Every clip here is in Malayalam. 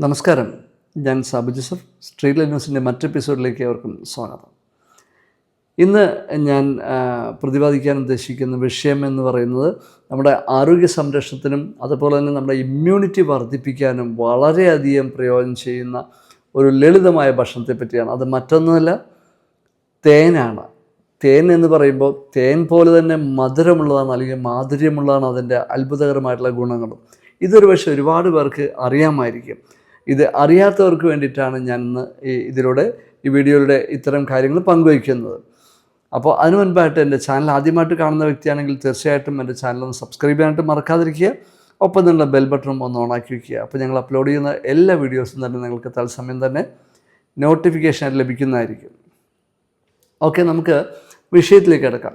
നമസ്കാരം. ഞാൻ സാബു ജോസഫ്. സ്ട്രീറ്റ് ന്യൂസിന്റെ മറ്റു എപ്പിസോഡിലേക്ക് അവർക്കും സ്വാഗതം. ഇന്ന് ഞാൻ പ്രതിപാദിക്കാൻ ഉദ്ദേശിക്കുന്ന വിഷയം എന്ന് പറയുന്നത് നമ്മുടെ ആരോഗ്യ സംരക്ഷണത്തിനും അതുപോലെ തന്നെ നമ്മുടെ ഇമ്മ്യൂണിറ്റി വർദ്ധിപ്പിക്കാനും വളരെയധികം പ്രയോജനം ചെയ്യുന്ന ഒരു ലളിതമായ ഭക്ഷണത്തെ പറ്റിയാണ്. അത് മറ്റൊന്നുമല്ല തേനാണ്. തേൻ എന്ന് പറയുമ്പോൾ തേൻ പോലെ തന്നെ മധുരമുള്ളതാണ് അല്ലെങ്കിൽ മാധുര്യമുള്ളതാണ് അതിന്റെ അത്ഭുതകരമായിട്ടുള്ള ഗുണങ്ങളും. ഇതൊരു പക്ഷേ ഒരുപാട് പേർക്ക് അറിയാമായിരിക്കും. ഇത് അറിയാത്തവർക്ക് വേണ്ടിയിട്ടാണ് ഞാൻ ഇന്ന് ഈ ഇതിലൂടെ ഈ വീഡിയോയിലൂടെ ഇത്തരം കാര്യങ്ങൾ പങ്കുവയ്ക്കുന്നത്. അപ്പോൾ അതിനു മുൻപായിട്ട് എന്റെ ചാനൽ ആദ്യമായിട്ട് കാണുന്ന വ്യക്തിയാണെങ്കിൽ തീർച്ചയായിട്ടും എന്റെ ചാനൽ ഒന്ന് സബ്സ്ക്രൈബ് ചെയ്യാനായിട്ട് മറക്കാതിരിക്കുക. ഒപ്പം നിങ്ങളുടെ ബെൽ ബട്ടണും ഒന്ന് ഓണാക്കി വയ്ക്കുക അപ്പോൾ ഞങ്ങൾ അപ്ലോഡ് ചെയ്യുന്ന എല്ലാ വീഡിയോസും തന്നെ നിങ്ങൾക്ക് തത്സമയം തന്നെ നോട്ടിഫിക്കേഷൻ ലഭിക്കുന്നതായിരിക്കും. ഓക്കെ നമുക്ക് വിഷയത്തിലേക്ക് കിടക്കാം.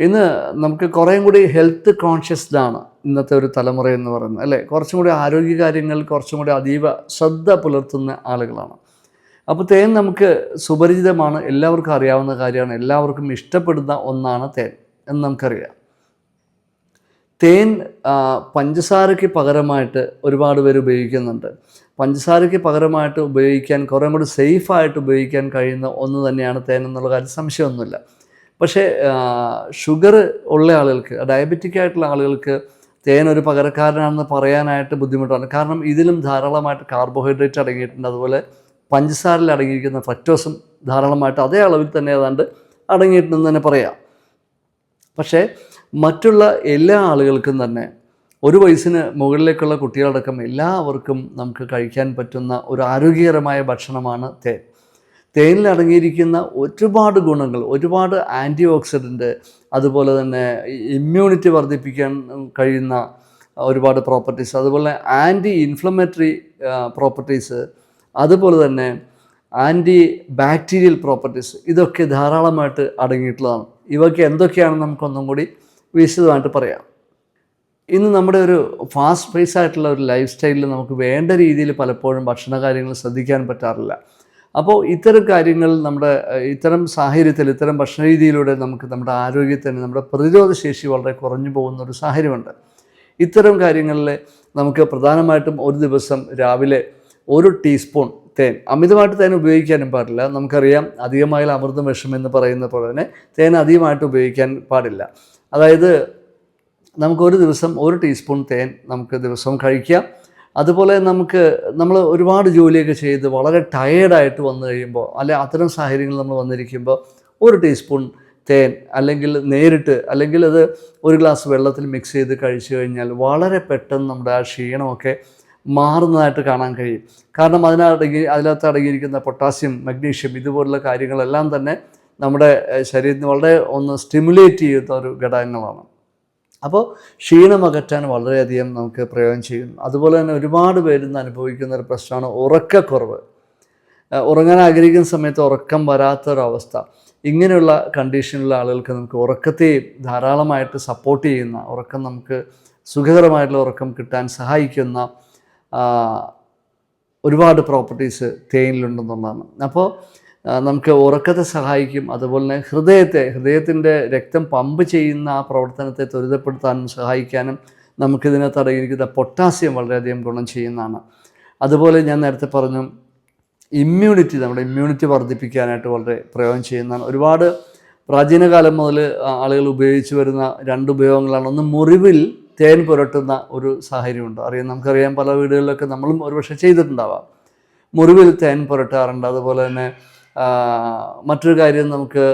ഇന്ന് നമുക്ക് കുറേയും കൂടി ഹെൽത്ത് കോൺഷ്യസ്ഡ് ആണ് ഇന്നത്തെ ഒരു തലമുറ എന്ന് പറയുന്നത് അല്ലേ? കുറച്ചും കൂടി ആരോഗ്യ കാര്യങ്ങൾ കുറച്ചും കൂടി അതീവ ശ്രദ്ധ പുലർത്തുന്ന ആളുകളാണ്. അപ്പോൾ തേൻ നമുക്ക് സുപരിചിതമാണ് എല്ലാവർക്കും അറിയാവുന്ന കാര്യമാണ് എല്ലാവർക്കും ഇഷ്ടപ്പെടുന്ന ഒന്നാണ് തേൻ എന്ന് നമുക്കറിയാം. തേൻ പഞ്ചസാരയ്ക്ക് പകരമായിട്ട് ഒരുപാട് പേര് ഉപയോഗിക്കുന്നുണ്ട്. പഞ്ചസാരയ്ക്ക് പകരമായിട്ട് ഉപയോഗിക്കാൻ കുറേ കൂടി സേഫായിട്ട് ഉപയോഗിക്കാൻ കഴിയുന്ന ഒന്ന് തന്നെയാണ് തേൻ എന്നുള്ള കാര്യം സംശയമൊന്നുമില്ല. പക്ഷേ ഷുഗർ ഉള്ള ആളുകൾക്ക് ഡയബറ്റിക് ആയിട്ടുള്ള ആളുകൾക്ക് തേൻ ഒരു പകരക്കാരനാണെന്ന് പറയാനായിട്ട് ബുദ്ധിമുട്ടാണ്. കാരണം ഇതിലും ധാരാളമായിട്ട് കാർബോഹൈഡ്രേറ്റ് അടങ്ങിയിട്ടുണ്ട്. അതുപോലെ പഞ്ചസാരയിൽ അടങ്ങിയിരിക്കുന്ന ഫ്രക്ടോസും ധാരാളമായിട്ട് അതേ അളവിൽ തന്നെ ഏതാണ്ട് അടങ്ങിയിട്ടുണ്ടെന്ന് തന്നെ പറയാം. പക്ഷേ മറ്റുള്ള എല്ലാ ആളുകൾക്കും തന്നെ ഒരു വയസ്സിന് മുകളിലേക്കുള്ള കുട്ടികളടക്കം എല്ലാവർക്കും നമുക്ക് കഴിക്കാൻ പറ്റുന്ന ഒരു ആരോഗ്യകരമായ ഭക്ഷണമാണ് തേൻ. തേനിൽ അടങ്ങിയിരിക്കുന്ന ഒരുപാട് ഗുണങ്ങൾ ഒരുപാട് ആന്റി ഓക്സിഡന്റ് അതുപോലെ തന്നെ ഇമ്മ്യൂണിറ്റി വർദ്ധിപ്പിക്കാൻ കഴിയുന്ന ഒരുപാട് പ്രോപ്പർട്ടീസ് അതുപോലെ ആന്റി ഇൻഫ്ലമേറ്ററി പ്രോപ്പർട്ടീസ് അതുപോലെ തന്നെ ആന്റി ബാക്ടീരിയൽ പ്രോപ്പർട്ടീസ് ഇതൊക്കെ ധാരാളമായിട്ട് അടങ്ങിയിട്ടുള്ളതാണ്. ഇവയ്ക്ക് എന്തൊക്കെയാണെന്ന് നമുക്കൊന്നും കൂടി വിശദമായിട്ട് പറയാം. ഇന്ന് നമ്മുടെ ഒരു ഫാസ്റ്റ് പേസ് ആയിട്ടുള്ള ഒരു ലൈഫ് സ്റ്റൈലിൽ നമുക്ക് വേണ്ട രീതിയിൽ പലപ്പോഴും ഭക്ഷണ കാര്യങ്ങൾ ശ്രദ്ധിക്കാൻ പറ്റാറില്ല. അപ്പോൾ ഇത്തരം കാര്യങ്ങൾ നമ്മുടെ ഇത്തരം സാഹചര്യത്തിൽ ഇത്തരം ഭക്ഷണരീതിയിലൂടെ നമുക്ക് നമ്മുടെ ആരോഗ്യത്തിന് നമ്മുടെ പ്രതിരോധശേഷി വളരെ കുറഞ്ഞു പോകുന്ന ഒരു സാഹചര്യമുണ്ട്. ഇത്തരം കാര്യങ്ങളിൽ നമുക്ക് പ്രധാനമായിട്ടും ഒരു ദിവസം രാവിലെ ഒരു ടീസ്പൂൺ തേൻ അമിതമായിട്ട് തേൻ ഉപയോഗിക്കാനും പാടില്ല. നമുക്കറിയാം അധികമായ അമൃതം വിഷം എന്ന് പറയുന്ന പോലെ തന്നെ തേൻ അധികമായിട്ട് ഉപയോഗിക്കാൻ പാടില്ല. അതായത് നമുക്കൊരു ദിവസം ഒരു ടീസ്പൂൺ തേൻ നമുക്ക് ദിവസവും കഴിക്കാം. അതുപോലെ നമുക്ക് നമ്മൾ ഒരുപാട് ജോലിയൊക്കെ ചെയ്ത് വളരെ ടയേർഡായിട്ട് വന്നു കഴിയുമ്പോൾ അല്ലെ അത്തരം സാഹചര്യങ്ങൾ നമ്മൾ വന്നിരിക്കുമ്പോൾ ഒരു ടീസ്പൂൺ തേൻ അല്ലെങ്കിൽ നേരിട്ട് അല്ലെങ്കിൽ അത് ഒരു ഗ്ലാസ് വെള്ളത്തിൽ മിക്സ് ചെയ്ത് കഴിച്ചു കഴിഞ്ഞാൽ വളരെ പെട്ടെന്ന് നമ്മുടെ ആ ക്ഷീണമൊക്കെ മാറുന്നതായിട്ട് കാണാൻ കഴിയും. കാരണം അതിനടങ്ങി അതിനകത്ത് അടങ്ങിയിരിക്കുന്ന പൊട്ടാസ്യം മഗ്നീഷ്യം ഇതുപോലുള്ള കാര്യങ്ങളെല്ലാം തന്നെ നമ്മുടെ ശരീരത്തിന് വളരെ ഒന്ന് സ്റ്റിമുലേറ്റ് ചെയ്യുന്ന ഒരു ഘടകങ്ങളാണ്. അപ്പോൾ ക്ഷീണം അകറ്റാൻ വളരെയധികം നമുക്ക് പ്രയോജനം ചെയ്യും. അതുപോലെ തന്നെ ഒരുപാട് പേര് ഇന്ന് അനുഭവിക്കുന്ന ഒരു പ്രശ്നമാണ് ഉറക്കക്കുറവ്. ഉറങ്ങാൻ ആഗ്രഹിക്കുന്ന സമയത്ത് ഉറക്കം വരാത്തൊരവസ്ഥ. ഇങ്ങനെയുള്ള കണ്ടീഷനിലുള്ള ആളുകൾക്ക് നമുക്ക് ഉറക്കത്തെ ധാരാളമായിട്ട് സപ്പോർട്ട് ചെയ്യുന്ന ഉറക്കം നമുക്ക് സുഖകരമായിട്ടുള്ള ഉറക്കം കിട്ടാൻ സഹായിക്കുന്ന ഒരുപാട് പ്രോപ്പർട്ടീസ് തേനിലുണ്ടെന്നുള്ളതാണ്. അപ്പോൾ നമുക്ക് ഉറക്കത്തെ സഹായിക്കും. അതുപോലെ തന്നെ ഹൃദയത്തെ ഹൃദയത്തിന്റെ രക്തം പമ്പ് ചെയ്യുന്ന ആ പ്രവർത്തനത്തെ ത്വരിതപ്പെടുത്താനും സഹായിക്കാനും നമുക്കിതിനകത്ത് അടങ്ങിയിരിക്കുന്ന പൊട്ടാസ്യം വളരെയധികം ഗുണം ചെയ്യുന്നതാണ്. അതുപോലെ ഞാൻ നേരത്തെ പറഞ്ഞു ഇമ്മ്യൂണിറ്റി നമ്മുടെ ഇമ്മ്യൂണിറ്റി വർദ്ധിപ്പിക്കാനായിട്ട് വളരെ പ്രയോജനം ചെയ്യുന്നതാണ്. ഒരുപാട് പ്രാചീന കാലം മുതൽ ആളുകൾ ഉപയോഗിച്ച് വരുന്ന രണ്ട് ഉപയോഗങ്ങളാണ്. ഒന്ന് മുറിവിൽ തേൻ പുരട്ടുന്ന ഒരു സാഹചര്യമുണ്ട്. അറിയാം നമുക്കറിയാം പല വീടുകളിലൊക്കെ നമ്മളും ഒരുപക്ഷെ ചെയ്തിട്ടുണ്ടാവാം. മുറിവിൽ തേൻ പുരട്ടാറുണ്ട്. അതുപോലെ തന്നെ മറ്റൊരു കാര്യം നമുക്ക്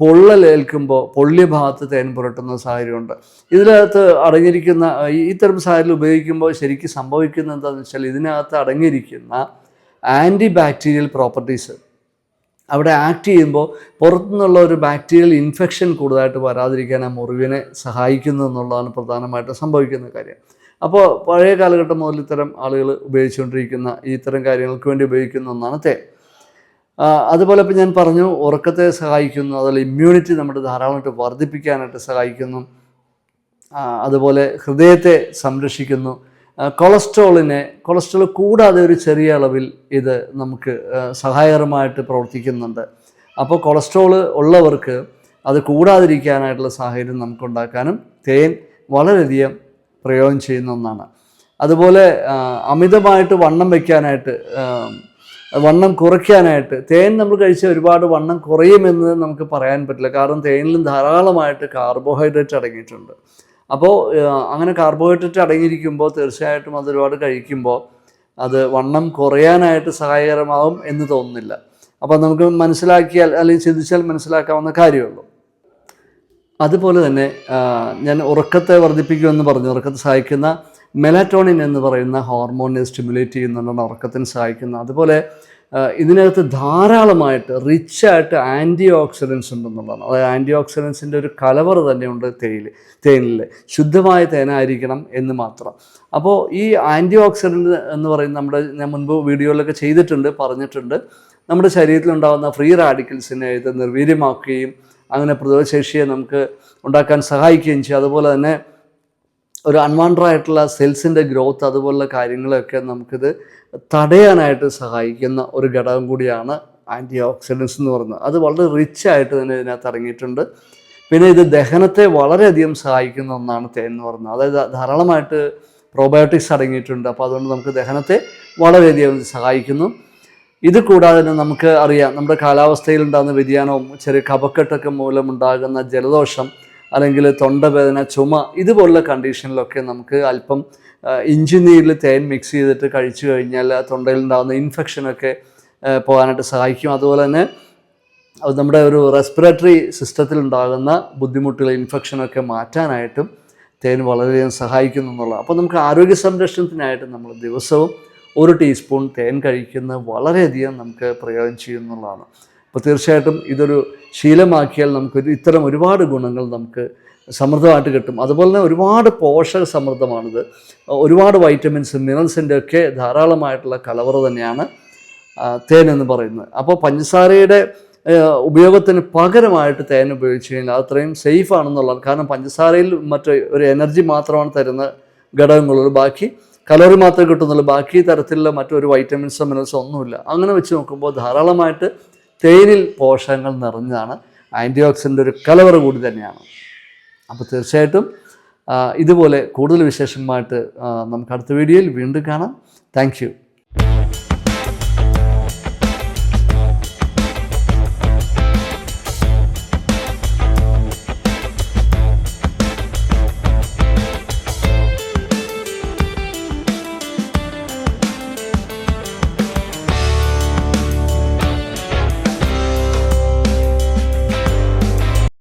പൊള്ളലേൽക്കുമ്പോൾ പൊള്ളിയ ഭാഗത്ത് തേൻ പുരട്ടുന്ന സാഹചര്യമുണ്ട്. ഇതിനകത്ത് അടങ്ങിയിരിക്കുന്ന ഇത്തരം സാഹചര്യം ഉപയോഗിക്കുമ്പോൾ ശരിക്കും സംഭവിക്കുന്നത് എന്താണെന്ന് വെച്ചാൽ ഇതിനകത്ത് അടങ്ങിയിരിക്കുന്ന ആന്റി ബാക്ടീരിയൽ പ്രോപ്പർട്ടീസ്. അവിടെ ആക്ട് ചെയ്യുമ്പോൾ പുറത്തുനിന്നുള്ള ഒരു ബാക്ടീരിയൽ ഇൻഫെക്ഷൻ കൂടുതലായിട്ട് വരാതിരിക്കാൻ ആ മുറിവിനെ സഹായിക്കുന്നു എന്നുള്ളതാണ് പ്രധാനമായിട്ട് സംഭവിക്കുന്ന കാര്യം. അപ്പോൾ പഴയ കാലഘട്ടം മുതൽ ഇത്തരം ആളുകൾ ഉപയോഗിച്ചുകൊണ്ടിരിക്കുന്ന ഇത്തരം കാര്യങ്ങൾക്ക് വേണ്ടി ഉപയോഗിക്കുന്ന ഒന്നാണ് തേൻ. അതുപോലെ ഇപ്പം ഞാൻ പറഞ്ഞു ഉറക്കത്തെ സഹായിക്കുന്നു അതുപോലെ ഇമ്മ്യൂണിറ്റി നമ്മുടെ ധാരാളമായിട്ട് വർദ്ധിപ്പിക്കാനായിട്ട് സഹായിക്കുന്നു അതുപോലെ ഹൃദയത്തെ സംരക്ഷിക്കുന്നു. കൊളസ്ട്രോളിനെ കൊളസ്ട്രോൾ കൂടാതെ ഒരു ചെറിയ അളവിൽ ഇത് നമുക്ക് സഹായകരമായിട്ട് പ്രവർത്തിക്കുന്നുണ്ട്. അപ്പോൾ കൊളസ്ട്രോൾ ഉള്ളവർക്ക് അത് കൂടാതിരിക്കാനായിട്ടുള്ള സാഹചര്യം നമുക്കുണ്ടാക്കാനും തേൻ വളരെയധികം പ്രയോജനം ചെയ്യുന്ന ഒന്നാണ്. അതുപോലെ അമിതമായിട്ട് വണ്ണം വയ്ക്കാനായിട്ട് വണ്ണം കുറയ്ക്കാനായിട്ട്. തേൻ നമ്മൾ കഴിച്ചാൽ ഒരുപാട് വണ്ണം കുറയുമെന്ന് നമുക്ക് പറയാൻ പറ്റില്ല. കാരണം തേനിലും ധാരാളമായിട്ട് കാർബോഹൈഡ്രേറ്റ് അടങ്ങിയിട്ടുണ്ട്. അപ്പോൾ അങ്ങനെ കാർബോഹൈഡ്രേറ്റ് അടങ്ങിയിരിക്കുമ്പോൾ തീർച്ചയായിട്ടും അത് ഒരുപാട് കഴിക്കുമ്പോൾ അത് വണ്ണം കുറയാനായിട്ട് സഹായകരമാവും എന്ന് തോന്നുന്നില്ല. അപ്പോൾ നമുക്ക് മനസ്സിലാക്കിയാൽ അല്ലെങ്കിൽ ചിന്തിച്ചാൽ മനസ്സിലാക്കാവുന്ന കാര്യമുള്ളൂ. അതുപോലെ തന്നെ ഞാൻ ഉറക്കത്തെ വർദ്ധിപ്പിക്കുമെന്ന് പറഞ്ഞു. ഉറക്കത്തെ സഹായിക്കുന്ന മെലാറ്റോണിൻ എന്ന് പറയുന്ന ഹോർമോണിനെ സ്റ്റിമുലേറ്റ് ചെയ്യുന്നുണ്ടെന്ന് ഉറക്കത്തിന് സഹായിക്കുന്ന. അതുപോലെ ഇതിനകത്ത് ധാരാളമായിട്ട് റിച്ചായിട്ട് ആന്റി ഓക്സിഡൻസ് ഉണ്ടെന്നുള്ളതാണ്. അതായത് ആന്റി ഓക്സിഡൻസിന്റെ ഒരു കലവർ തന്നെയുണ്ട് തേയില തേനിൽ ശുദ്ധമായ തേനായിരിക്കണം എന്ന് മാത്രം. അപ്പോൾ ഈ ആന്റി ഓക്സിഡന്റ് എന്ന് പറയുന്ന നമ്മുടെ ഞാൻ മുൻപ് വീഡിയോയിലൊക്കെ ചെയ്തിട്ടുണ്ട് പറഞ്ഞിട്ടുണ്ട്. നമ്മുടെ ശരീരത്തിലുണ്ടാകുന്ന ഫ്രീ റാഡിക്കൽസിനെ ഇത് നിർവീര്യമാക്കുകയും അങ്ങനെ പ്രതിരോധശേഷിയെ നമുക്ക് ഉണ്ടാക്കാൻ സഹായിക്കുകയും ചെയ്യും. അതുപോലെ തന്നെ ഒരു അൺവാണ്ടഡ് ആയിട്ടുള്ള സെൽസിന്റെ ഗ്രോത്ത് അതുപോലുള്ള കാര്യങ്ങളൊക്കെ നമുക്കിത് തടയാനായിട്ട് സഹായിക്കുന്ന ഒരു ഘടകം കൂടിയാണ് ആന്റി ഓക്സിഡൻസ് എന്ന് പറയുന്നത്. അത് വളരെ റിച്ച് ആയിട്ട് തന്നെ ഇതിനകത്ത് ഇറങ്ങിയിട്ടുണ്ട്. പിന്നെ ഇത് ദഹനത്തെ വളരെയധികം സഹായിക്കുന്ന ഒന്നാണ് തേൻ എന്ന് പറയുന്നത്. അതായത് ധാരാളമായിട്ട് പ്രോബയോട്ടിക്സ് അടങ്ങിയിട്ടുണ്ട്. അപ്പോൾ അതുകൊണ്ട് നമുക്ക് ദഹനത്തെ വളരെയധികം സഹായിക്കുന്നു. ഇത് കൂടാതെ തന്നെ നമുക്ക് അറിയാം നമ്മുടെ കാലാവസ്ഥയിൽ ഉണ്ടാകുന്ന വ്യതിയാനവും ചെറിയ കപക്കെട്ടൊക്കെ മൂലമുണ്ടാകുന്ന ജലദോഷം അല്ലെങ്കിൽ തൊണ്ടവേദന ചുമ ഇതുപോലുള്ള കണ്ടീഷനിലൊക്കെ നമുക്ക് അല്പം ഇഞ്ചിനീരിൽ ഇഞ്ചി നീരിൽ തേൻ മിക്സ് ചെയ്തിട്ട് കഴിച്ചു കഴിഞ്ഞാൽ ആ തൊണ്ടയിൽ ഉണ്ടാകുന്ന ഇൻഫെക്ഷനൊക്കെ പോകാനായിട്ട് സഹായിക്കും. അതുപോലെ തന്നെ നമ്മുടെ ഒരു റെസ്പിറേറ്ററി സിസ്റ്റത്തിൽ ഉണ്ടാകുന്ന ബുദ്ധിമുട്ടുകൾ ഇൻഫെക്ഷനൊക്കെ മാറ്റാനായിട്ടും തേൻ വളരെയധികം സഹായിക്കുന്നു എന്നുള്ളത് അപ്പോൾ നമുക്ക് ആരോഗ്യ സംരക്ഷണത്തിനായിട്ട് നമ്മൾ ദിവസവും ഒരു ടീസ്പൂൺ തേൻ കഴിക്കുന്നത് വളരെയധികം നമുക്ക് പ്രയോജനം ചെയ്യുന്നുള്ളതാണ് അപ്പോൾ തീർച്ചയായിട്ടും ഇതൊരു ശീലമാക്കിയാൽ നമുക്ക് ഇത് ഇത്തരം ഒരുപാട് ഗുണങ്ങൾ നമുക്ക് സമൃദ്ധമായിട്ട് കിട്ടും. അതുപോലെ തന്നെ ഒരുപാട് പോഷക സമൃദ്ധമാണിത്. ഒരുപാട് വൈറ്റമിൻസ് മിനറൽസിന്റെ ഒക്കെ ധാരാളമായിട്ടുള്ള കലവറ തന്നെയാണ് തേൻ എന്ന് പറയുന്നത്. അപ്പോൾ പഞ്ചസാരയുടെ ഉപയോഗത്തിന് പകരമായിട്ട് തേൻ ഉപയോഗിച്ച് കഴിഞ്ഞാൽ അത് അത്രയും സേഫ് ആണെന്നുള്ളത് കാരണം പഞ്ചസാരയിൽ മറ്റ് ഒരു എനർജി മാത്രമാണ് തരുന്ന ഘടകങ്ങളുള്ളൂ. ബാക്കി കലോറി മാത്രമേ കിട്ടുന്നുള്ളൂ. ബാക്കി തരത്തിലുള്ള മറ്റൊരു വൈറ്റമിൻസോ മിനറൽസോ ഒന്നുമില്ല. അങ്ങനെ വെച്ച് നോക്കുമ്പോൾ ധാരാളമായിട്ട് തേനിൽ പോഷകങ്ങൾ നിറഞ്ഞതാണ്. ആന്റി ഓക്സിഡന്റ് ഒരു കലവറ കൂടി തന്നെയാണ്. അപ്പോൾ തീർച്ചയായിട്ടും ഇതുപോലെ കൂടുതൽ വിശേഷമായിട്ട് നമുക്ക് അടുത്ത വീഡിയോയിൽ വീണ്ടും കാണാം. താങ്ക്